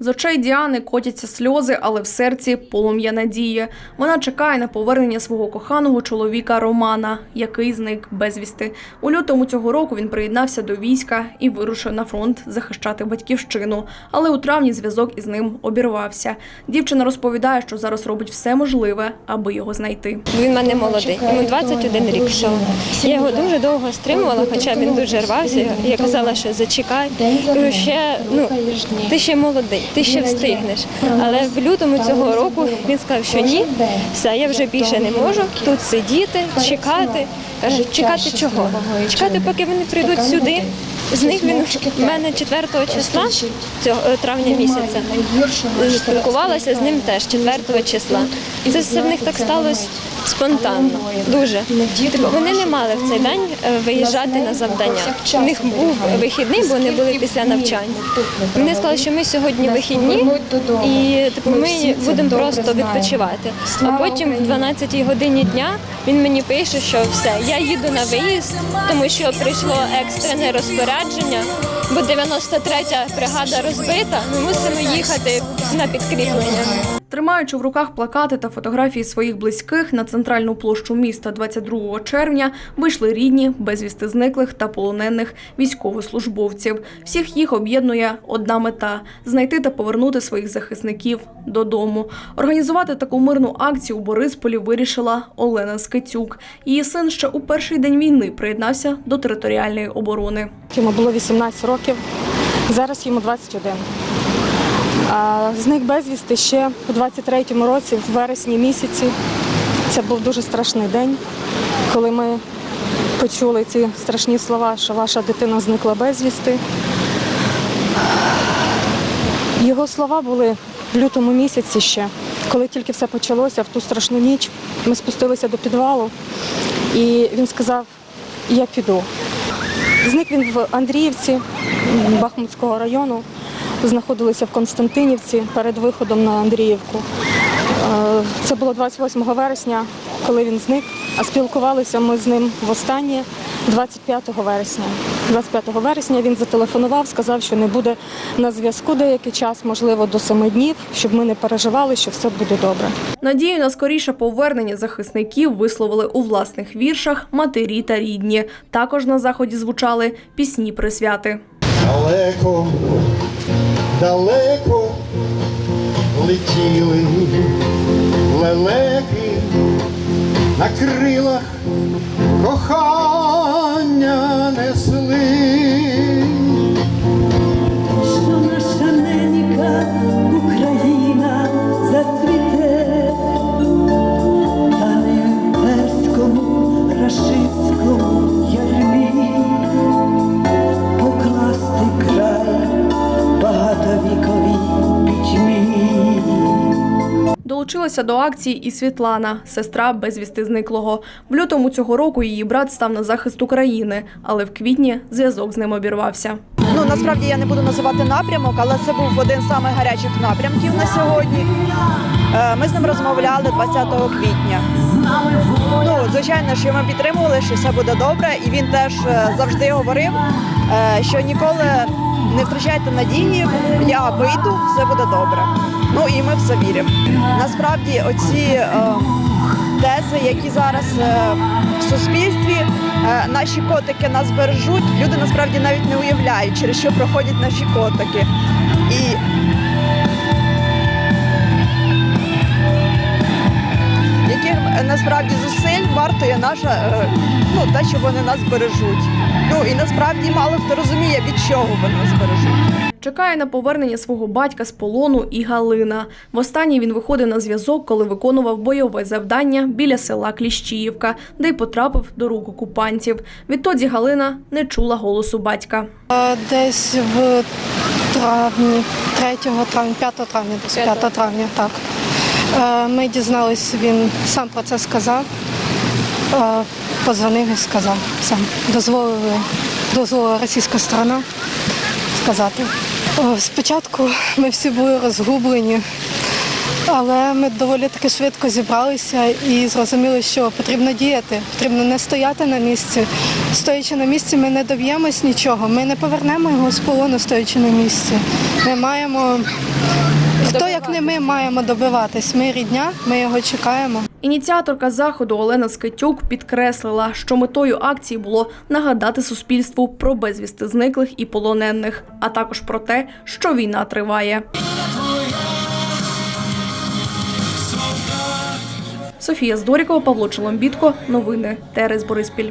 З очей Діани котяться сльози, але в серці полум'я надії. Вона чекає на повернення свого коханого чоловіка Романа, який зник безвісти. У лютому цього року він приєднався до війська і вирушив на фронт захищати батьківщину. Але у травні зв'язок із ним обірвався. Дівчина розповідає, що зараз робить все можливе, аби його знайти. Він в мене молодий, йому 21 рік всього. Я його дуже довго стримувала, хоча він дуже рвався. Я казала, що зачекай. Ще ну ти ще молодий, ти ще встигнеш. Але в лютому цього року він сказав, що ні, все, я вже більше не можу тут сидіти, чекати. Каже, чекати чого? Чекати, поки вони прийдуть сюди. З них він в мене 4 числа цього е, травня місяця спілкувалася з ним теж 4 числа. Це все в них так сталося спонтанно, дуже. Вони не мали в цей день е, виїжджати на завдання. У них був вихідний, бо вони були після навчання. Вони сказали, що ми сьогодні вихідні і типу, ми будемо просто відпочивати. А потім в 12 годині дня він мені пише, що все, я їду на виїзд, тому що прийшло екстрене розпорядження, бо 93-я бригада розбита. Ми мусимо їхати на підкріплення. Тримаючи в руках плакати та фотографії своїх близьких на центральну площу міста 22 червня, вийшли рідні, безвісти зниклих та полонених військовослужбовців. Всіх їх об'єднує одна мета знайти та повернути своїх захисників додому. Організувати таку мирну акцію у Борисполі вирішила Олена Скицюк. Її син ще у перший день війни приєднався до територіальної оборони. Йому було 18 років, зараз йому 21. Зник безвісти ще у 23-му році, в вересні місяці. Це був дуже страшний день, коли ми почули ці страшні слова, що ваша дитина зникла безвісти. Його слова були в лютому місяці ще, коли тільки все почалося, в ту страшну ніч. Ми спустилися до підвалу, і він сказав: Я піду. Зник він в Андріївці Бахмутського району. Знаходилися в Константинівці перед виходом на Андріївку. Е, Це було 28 вересня, коли він зник. А спілкувалися ми з ним востаннє 25 вересня. 25 вересня він зателефонував, сказав, що не буде на зв'язку деякий час, можливо, до семи днів, щоб ми не переживали, що все буде добре. Надію на скоріше повернення захисників висловили у власних віршах матері та рідні. Також на заході звучали пісні присвяти. Далеко, далеко летіли лелеки на крилах кохання Долучилася до акції і Світлана, сестра безвісти зниклого. В лютому цього року її брат став на захист України, але в квітні зв'язок з ним обірвався. Ну насправді я не буду називати напрямок, але це був один з самих гарячих напрямків на сьогодні. Е, Ми з ним розмовляли 20 квітня. Ну, звичайно, що ми підтримували, що все буде добре, і він теж е, завжди говорив, е, що ніколи не втрачайте надії, я вийду, все буде добре. І ми в це віримо. Насправді, оці е, тези, які зараз е, в суспільстві, е, наші котики нас бережуть. Люди насправді навіть не уявляють, через що проходять наші котики. Насправді зусиль вартує наша е, ну те, що вони нас бережуть. Ну і насправді мало хто розуміє, від чого вони нас бережуть. Чекає на повернення свого батька з полону і Галина. Востаннє він виходив на зв'язок, коли виконував бойове завдання біля села Кліщіївка, де й потрапив до рук окупантів. Відтоді Галина не чула голосу батька. Десь в травні, 3 травня, 5 травня, десь 5 травня, так. Е, Ми дізналися, він сам про це сказав. Е, Позвонив і сказав сам. Дозволили, дозволила російська сторона сказати. Е, Спочатку ми всі були розгублені. Але ми доволі таки швидко зібралися і зрозуміли, що потрібно діяти, потрібно не стояти на місці. Стоячи на місці, ми не доб'ємось нічого. Ми не повернемо його з полону, стоячи на місці. Ми маємо хто як не ми маємо добиватись. Ми рідня, ми його чекаємо. Ініціаторка заходу Олена Скитюк підкреслила, що метою акції було нагадати суспільству про безвісти зниклих і полонених, а також про те, що війна триває. Софія Здорікова, Павло Челомбітко. Новини Терес Бориспіль.